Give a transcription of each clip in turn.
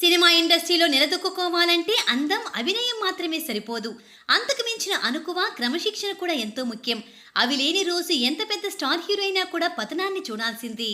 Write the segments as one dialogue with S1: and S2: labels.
S1: Cinema ఇండస్ట్రీలో నిలదొక్కుకోవాలంటే అందం అభినయం మాత్రమే సరిపోదు. అంతకు మించిన అనుకువ క్రమశిక్షణ కూడా ఎంతో ముఖ్యం. అవి లేని రోజు ఎంత పెద్ద స్టార్ హీరో అయినా కూడా పతనాన్ని చూడాల్సింది.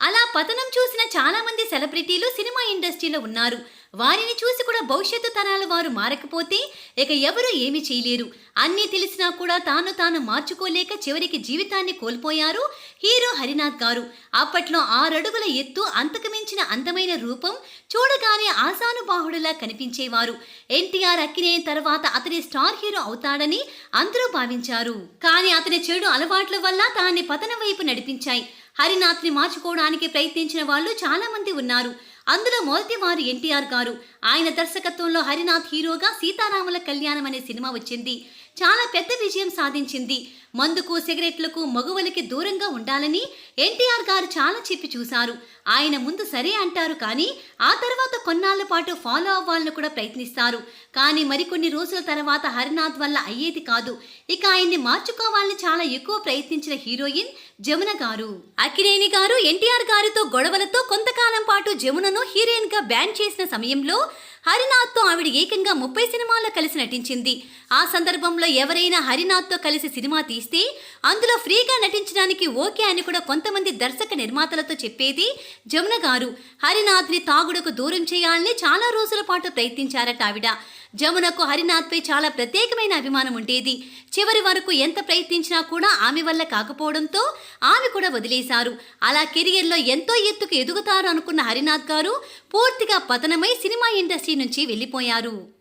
S1: అలా పతనం చూసిన చాలామంది సెలబ్రిటీలు సినిమా ఇండస్ట్రీలో ఉన్నారు. వారిని చూసి కూడా భవిష్యత్తు తరాల వారు మారకపోతే ఇక ఎవరు ఏమీ చేయలేరు. అన్నీ తెలిసినా కూడా తాను తాను మార్చుకోలేక చివరికి జీవితాన్ని కోల్పోయారు హీరో హరినాథ్ గారు. అప్పట్లో ఆరడుగుల ఎత్తు అంతకుమించిన అందమైన రూపం చూడగానే ఆశానుబాహుడులా కనిపించేవారు. ఎన్టీఆర్ అక్కినేని తర్వాత అతని స్టార్ హీరో అవుతాడని అందరూ భావించారు. కానీ అతని చెడు అలవాట్ల వల్ల తాన్ని పతనం వైపు నడిపించాయి. హరినాథ్ని మార్చుకోవడానికి ప్రయత్నించిన వాళ్ళు చాలామంది ఉన్నారు. అందులో మొదటి వారు ఎన్టీఆర్ గారు. ఆయన దర్శకత్వంలో హరినాథ్ హీరోగా సీతారాముల కళ్యాణం అనే సినిమా వచ్చింది. చాలా పెద్ద విజయం సాధించింది. మందుకు సిగరెట్లకు మగువలకి దూరంగా ఉండాలని ఎన్టీఆర్ గారు చాలా చెప్పి చూశారు. ఆయన ముందు సరే అంటారు కానీ ఆ తర్వాత కొన్నాళ్ళ పాటు ఫాలో అవ్వాలని కూడా ప్రయత్నిస్తారు. కానీ మరికొన్ని రోజుల తర్వాత హరినాథ్ వల్ల అయ్యేది కాదు. ఇక ఆయన్ని మార్చుకోవాలని చాలా ఎక్కువ ప్రయత్నించిన హీరోయిన్ జమున గారు. అక్కినేని గారు ఎన్టీఆర్ గారితో గొడవలతో కొంతకాలం పాటు జమునను హీరోయిన్గా బ్యాన్ చేసిన సమయంలో హరినాథ్తో ఆవిడ ఏకంగా ముప్పై సినిమాల్లో కలిసి నటించింది. ఆ సందర్భంలో ఎవరైనా హరినాథ్తో కలిసి సినిమా తీస్తే అందులో ఫ్రీగా నటించడానికి ఓకే అని కూడా కొంతమంది దర్శక నిర్మాతలతో చెప్పేది జమున గారు. హరినాథ్ని తాగుడుకు దూరం చేయాలని చాలా రోజుల పాటు ప్రయత్నించారట ఆవిడ. జమునకు హరినాథ్పై చాలా ప్రత్యేకమైన అభిమానం ఉండేది. చివరి వరకు ఎంత ప్రయత్నించినా కూడా ఆమె వల్ల కాకపోవడంతో ఆమె కూడా వదిలేశారు. అలా కెరియర్లో ఎంతో ఎత్తుకు ఎదుగుతారు అనుకున్న హరినాథ్ గారు పూర్తిగా పతనమై సినిమా ఇండస్ట్రీ నుంచి వెళ్ళిపోయారు.